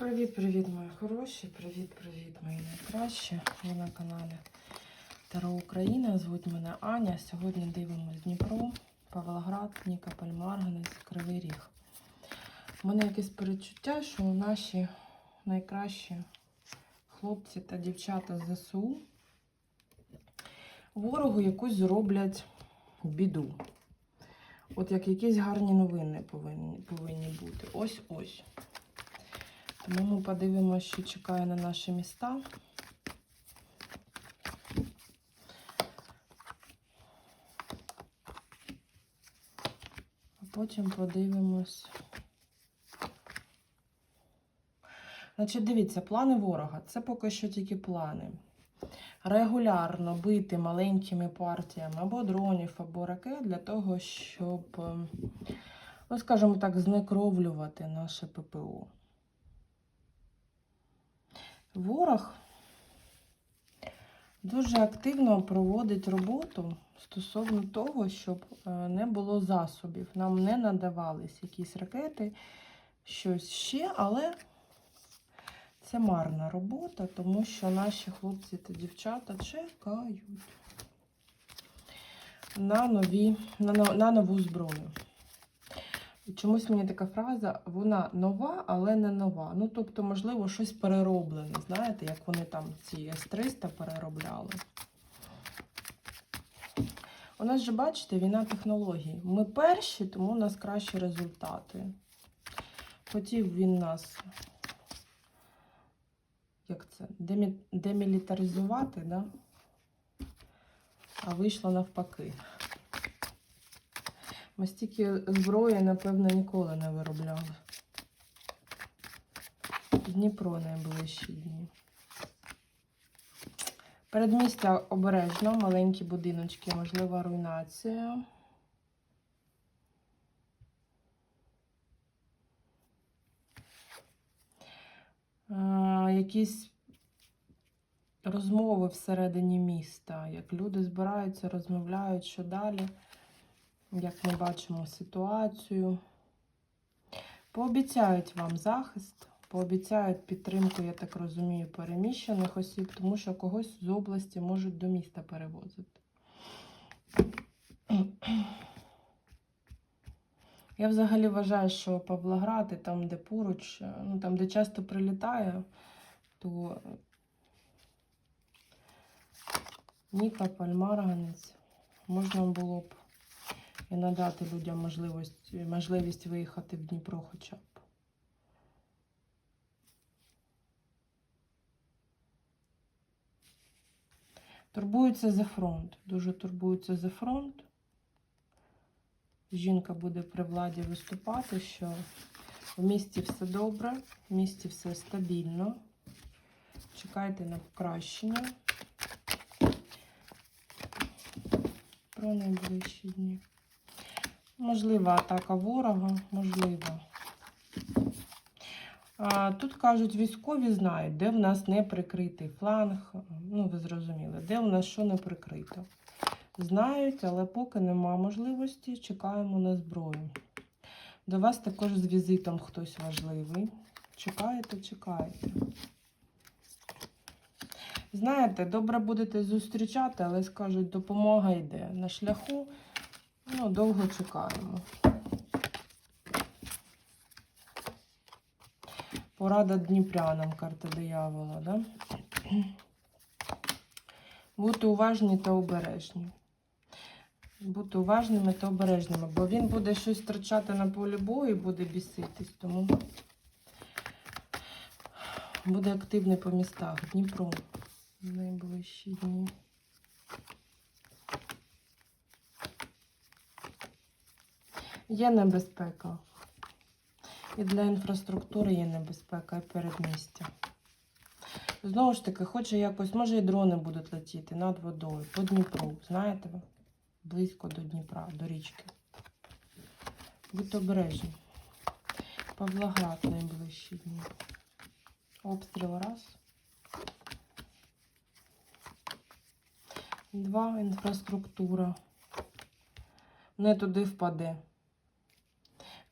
Привіт-привіт, мої хороші! Привіт-привіт, мої найкращі. Ви на каналі Таро Україна. Звуть мене Аня. Сьогодні дивимось Дніпро, Павлоград, Нікополь, Марганець, Кривий Ріг. У мене якесь передчуття, що наші найкращі хлопці та дівчата з ЗСУ ворогу якусь зроблять біду. От як якісь гарні новини повинні, повинні бути. Ось-ось. Тому ми подивимося, що чекає на наші міста. А потім подивимось. Значить, дивіться, плани ворога. Це поки що тільки плани. Регулярно бити маленькими партіями або дронів, або ракет для того, щоб, ну, скажімо так, знекровлювати наше ППО. Ворог дуже активно проводить роботу стосовно того, щоб е, не було засобів. Нам не надавались якісь ракети, щось ще, але це марна робота, тому що наші хлопці та дівчата чекають на, нові, на, на нову зброю. Чомусь мені така фраза, вона нова, але не нова. Ну, тобто, можливо, щось перероблене. Знаєте, як вони там ці С-300 переробляли. У нас же, бачите, війна технологій. Ми перші, тому у нас кращі результати. Хотів він нас, як це, демі- демілітаризувати, да? а вийшло навпаки. Ми стільки зброї, напевно, ніколи не виробляли. Дніпро найближчі дні. Передмістя обережно, маленькі будиночки, можлива руйнація. Якісь розмови всередині міста, як люди збираються, розмовляють, що далі як ми бачимо ситуацію. Пообіцяють вам захист, пообіцяють підтримку, я так розумію, переміщених осіб, тому що когось з області можуть до міста перевозити. Я взагалі вважаю, що Павлоград і там, де поруч, ну там, де часто прилітає, то Нікополь, Марганець можна було б і надати людям можливість, можливість виїхати в Дніпро хоча б. Турбуються за фронт. Дуже турбуються за фронт. Жінка буде при владі виступати, що в місті все добре, в місті все стабільно. Чекайте на покращення. Про найближчі дні. Можлива атака ворога, можлива. Тут кажуть, військові знають, де в нас не прикритий фланг. Ну, ви зрозуміли, де в нас що не прикрито. Знають, але поки нема можливості, чекаємо на зброю. До вас також з візитом хтось важливий. Чекаєте, чекаєте. Знаєте, добре будете зустрічати, але скажуть, допомога йде на шляху. Ну, довго чекаємо. Порада дніпрянам, карта диявола, да? Бути уважні та обережні. Бути уважними та обережними, бо він буде щось втрачати на полі бою і буде біситись, тому буде активний по містах. Дніпро найближчі дні. Є небезпека. І для інфраструктури є небезпека, і передмістя. Знову ж таки, хоче якось, може і дрони будуть летіти над водою, по Дніпру, знаєте ви? Близько до Дніпра, до річки. Будьте обережні. Павлоград найближчі дні. Обстріл раз. Два. Інфраструктура. Не туди впаде.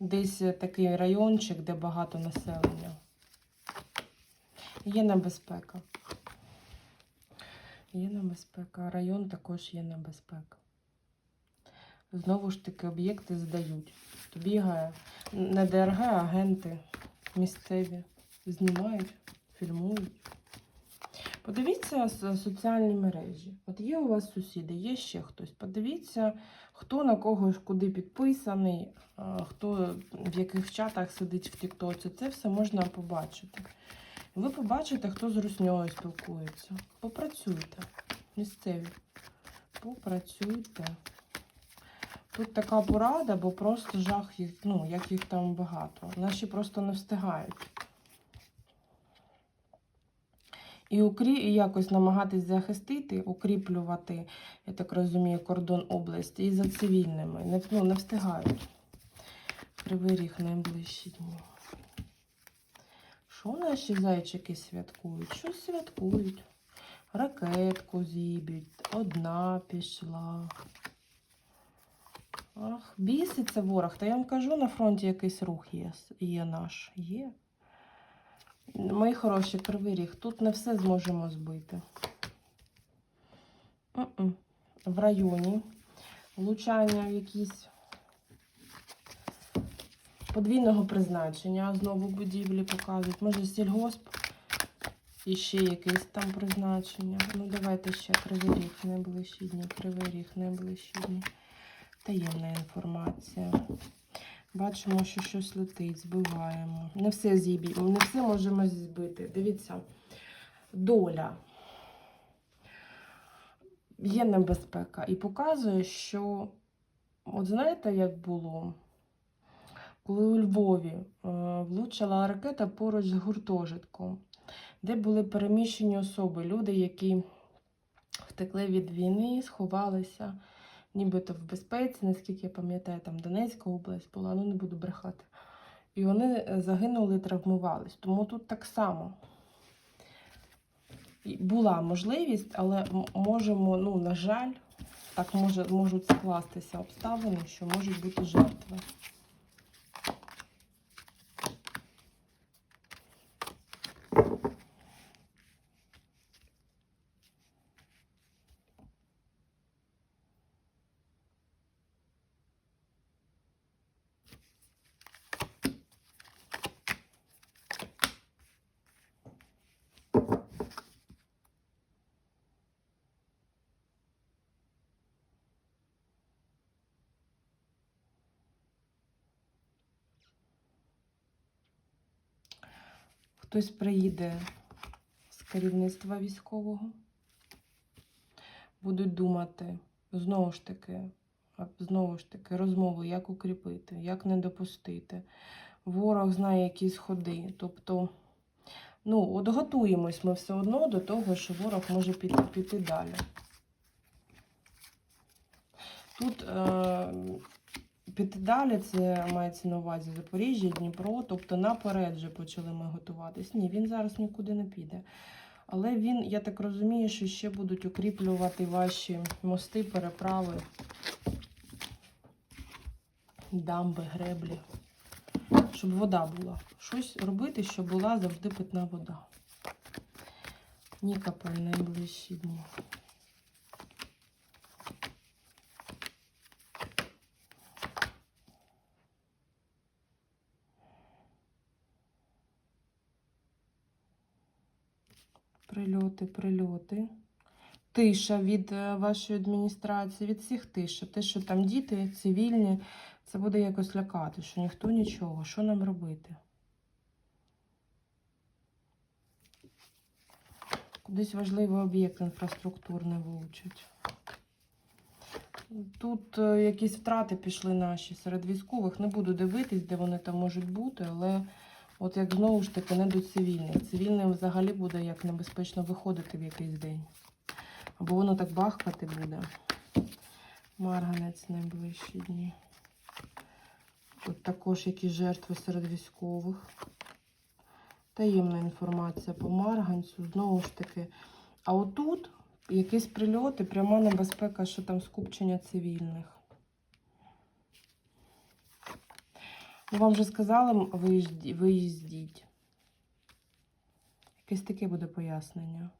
Десь такий райончик, де багато населення. Є небезпека. Є небезпека. Район також є небезпека. Знову ж таки, об'єкти здають. То бігає не ДРГ, а агенти місцеві знімають, фільмують. Подивіться соціальні мережі. От є у вас сусіди, є ще хтось. Подивіться, хто на кого ж куди підписаний, хто в яких чатах сидить в Тіктоці. Це все можна побачити. Ви побачите, хто з русньою спілкується. Попрацюйте. Місцеві. Попрацюйте. Тут така порада, бо просто жах їх, ну, як їх там багато. Наші просто не встигають. І, укрі... і якось намагатись захистити, укріплювати, я так розумію, кордон області і за цивільними. Не, ну, не встигають. Кривий найближчі дні. Що наші зайчики святкують? Що святкують? Ракетку зіб'ють, одна пішла. Ах, біситься ворог. Та я вам кажу, на фронті якийсь рух є, є наш. Є. Мої хороші, кривий ріг, тут не все зможемо збити. В районі влучання якісь подвійного призначення. Знову будівлі показують. Може, сільгосп і ще якесь там призначення. Ну, давайте ще кривий ріг найближчі дні. Кривий ріг найближчі дні. Таємна інформація. Бачимо, що щось летить, збиваємо. Не все зіб'ємо, не все можемо збити. Дивіться, доля. Є небезпека. І показує, що, от знаєте, як було, коли у Львові е, влучила ракета поруч з гуртожитком, де були переміщені особи, люди, які втекли від війни, сховалися нібито в безпеці, наскільки я пам'ятаю, там Донецька область була, ну не буду брехати. І вони е, загинули, травмувались. Тому тут так само була можливість, але можемо, ну, на жаль, так може, можуть скластися обставини, що можуть бути жертви. Хтось приїде з керівництва військового, будуть думати знову ж таки, знову ж таки, розмову, як укріпити, як не допустити. Ворог знає якісь ходи. Тобто, ну, от готуємось ми все одно до того, що ворог може піти, піти далі. Тут е, піти далі, це мається на увазі Запоріжжя, Дніпро, тобто наперед вже почали ми готуватись. Ні, він зараз нікуди не піде. Але він, я так розумію, що ще будуть укріплювати ваші мости, переправи, дамби, греблі, щоб вода була. Щось робити, щоб була завжди питна вода. Нікополь найближчі дні. Прильоти, прильоти. Тиша від е, вашої адміністрації, від всіх тиша. Те, що там діти цивільні, це буде якось лякати, що ніхто нічого. Що нам робити? Кудись важливий об'єкт інфраструктурний влучить. Тут е, якісь втрати пішли наші серед військових. Не буду дивитись, де вони там можуть бути, але от як знову ж таки не до цивільних. Цивільним взагалі буде як небезпечно виходити в якийсь день. Або воно так бахкати буде. Марганець найближчі дні. Тут також якісь жертви серед військових. Таємна інформація по марганцю. Знову ж таки. А отут якісь прильоти, пряма небезпека, що там скупчення цивільних. Ну, вам же сказали, виїздіть. Якесь таке буде пояснення.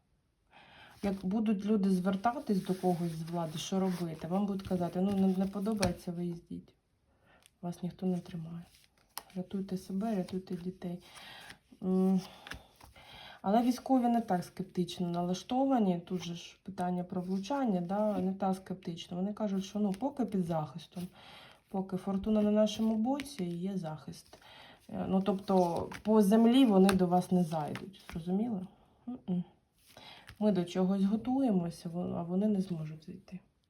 Як будуть люди звертатись до когось з влади, що робити, вам будуть казати, ну не подобається, виїздіть. Вас ніхто не тримає. Рятуйте себе, рятуйте дітей. Але військові не так скептично налаштовані. Тут же ж питання про влучання, да, не так скептично. Вони кажуть, що ну, поки під захистом, поки фортуна на нашому боці, є захист. Е, Ну, тобто, по землі вони до вас не зайдуть. Зрозуміло? Ми до чогось готуємося, а вони не зможуть зайти.